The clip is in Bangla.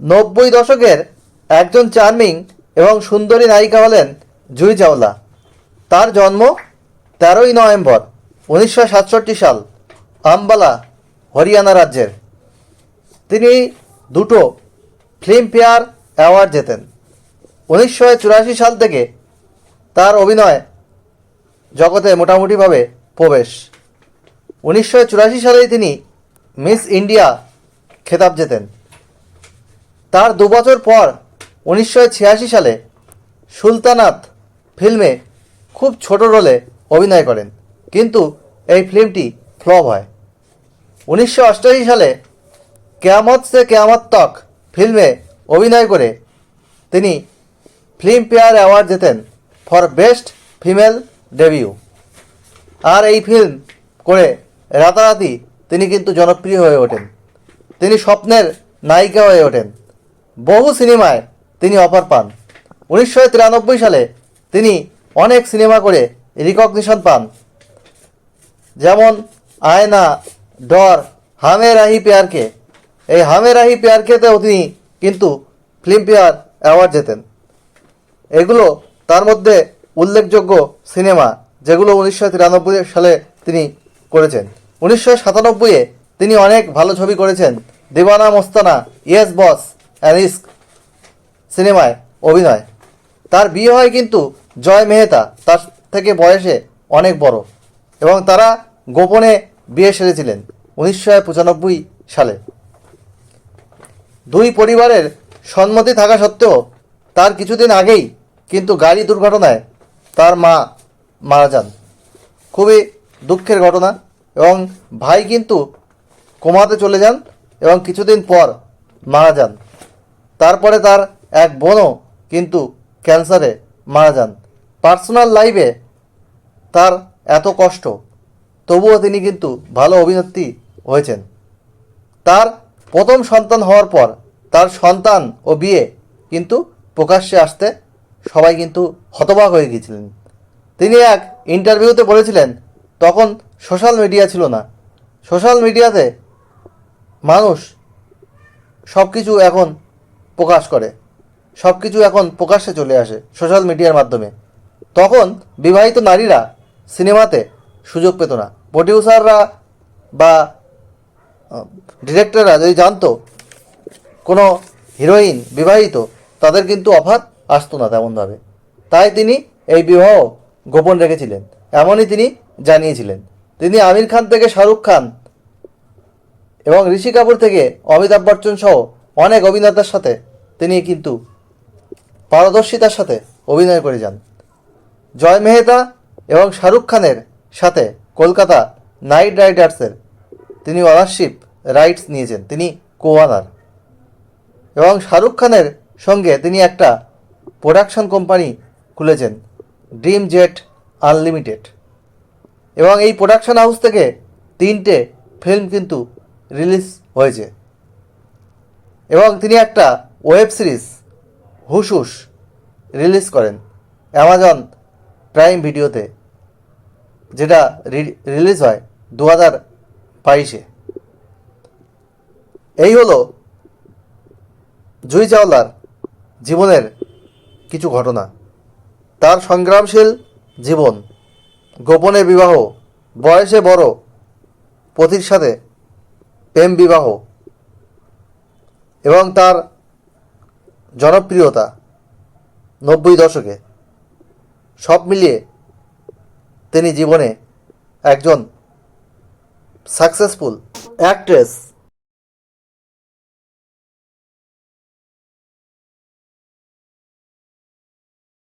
নব্বই দশকের একজন চার্মিং এবং সুন্দরী নায়িকা হলেন জুই চাওলা। তার জন্ম তেরোই নভেম্বর উনিশশো সাতষট্টি সাল আম্বালা, হরিয়ানা রাজ্যের। তিনি দুটো ফিল্মফেয়ার অ্যাওয়ার্ড জেতেন। উনিশশো চুরাশি সাল থেকে তার অভিনয় জগতে মোটামুটিভাবে প্রবেশ। উনিশশো চুরাশি সালেই তিনি মিস ইন্ডিয়া খেতাব জেতেন। তার দু বছর পর উনিশশো ছিয়াশি সালে সুলতানাত ফিল্মে খুব ছোট রোলে অভিনয় করেন, কিন্তু এই ফিল্মটি ফ্লপ হয়। উনিশশো সালে কেয়ামত সে কেয়ামত তক ফিল্মে অভিনয় করে তিনি ফিল্মফেয়ার অ্যাওয়ার্ড জেতেন ফর বেস্ট ফিমেল ডেবিউ। আর এই ফিল্ম করে রাতারাতি তিনি কিন্তু জনপ্রিয় হয়ে ওঠেন। তিনি স্বপ্নের নায়িকা হয়ে ওঠেন। বহু সিনেমায় তিনি অফার পান। উনিশশো তিরানব্বই সালে তিনি অনেক সিনেমা করে রিকগনিশন পান। যেমন আয়না, ডর, হামে রাহি পেয়ারকে এই হামে রাহি পেয়ারকেতেও তিনি কিন্তু ফিল্মফেয়ার অ্যাওয়ার্ড জেতেন। এগুলো তার মধ্যে উল্লেখযোগ্য সিনেমা যেগুলো উনিশশো তিরানব্বই সালে তিনি করেছেন। উনিশশো সাতানব্বইয়ে তিনি অনেক ভালো ছবি করেছেন। দেবানা মোস্তানা ইয়েস বস অ্যারিস্ক সিনেমায় অভিনয়। তার বিয়ে হয় কিন্তু জয় মেহতা, তার থেকে বয়সে অনেক বড় এবং তারা গোপনে বিয়ে সেরেছিলেন উনিশশো পঁচানব্বই সালে। দুই পরিবারের সম্মতি থাকা সত্ত্বেও তার কিছুদিন আগেই কিন্তু গাড়ি দুর্ঘটনায় তার মা মারা যান। খুবই দুঃখের ঘটনা এবং ভাই কিন্তু কোমাতে চলে যান এবং কিছুদিন পর মারা যান। তারপরে তার এক বোনও কিন্তু ক্যান্সারে মারা যান। পার্সোনাল লাইফে তার এত কষ্ট, তবুও তিনি কিন্তু ভালো অভিনেত্রী হয়েছেন। তার প্রথম সন্তান হওয়ার পর তার সন্তান ও বিয়ে কিন্তু প্রকাশ্যে আসতে সবাই কিন্তু হতবাক হয়ে গিয়েছিলেন। তিনি এক ইন্টারভিউতে বলেছিলেন, তখন সোশ্যাল মিডিয়া ছিল না। সোশ্যাল মিডিয়াতে মানুষ সব কিছু এখন প্রকাশ করে। সব কিছু এখন প্রকাশ্যে চলে আসে সোশ্যাল মিডিয়ার মাধ্যমে। তখন বিবাহিত নারীরা সিনেমাতে সুযোগ পেত না। প্রডিউসাররা বা ডিরেক্টররা যদি জানতো কোনো হিরোইন বিবাহিত, তাদের কিন্তু অফার আসতো না তেমনভাবে। তাই তিনি এই বিবাহ গোপন রেখেছিলেন। এমনই তিনি জানিয়েছিলেন। তিনি আমির খান থেকে শাহরুখ খান এবং ঋষি কাপুর থেকে অমিতাভ বচ্চন সহ অনেক অভিনেতার সাথে তিনি কিন্তু পারদর্শিতার সাথে অভিনয় করে যান। জয় মেহতা এবং শাহরুখ খানের সাথে কলকাতা নাইট রাইডার্সের তিনি অনারশিপ রাইটস নিয়েছেন। তিনি কো অনার এবং শাহরুখ খানের সঙ্গে তিনি একটা প্রোডাকশন কোম্পানি খুলেছেন, ড্রিম জেট আনলিমিটেড। এবং এই প্রোডাকশন হাউস থেকে তিনটে ফিল্ম কিন্তু রিলিজ হয়েছে। এবং তিনি একটা web series, Hush Hush, release করেন অ্যামাজন প্রাইম ভিডিওতে, যেটা রিলিজ হয় দু হাজার বাইশে। এই হলো জুই চাওলার জীবনের কিছু ঘটনা। তার সংগ্রামশীল জীবন, গোপনে বিবাহ, বয়সে বড় পতির সাথে প্রেম বিবাহ এবং তার জনপ্রিয়তা নব্বই দশকে। সব মিলিয়ে তিনি জীবনে একজন সাকসেসফুল অ্যাক্ট্রেস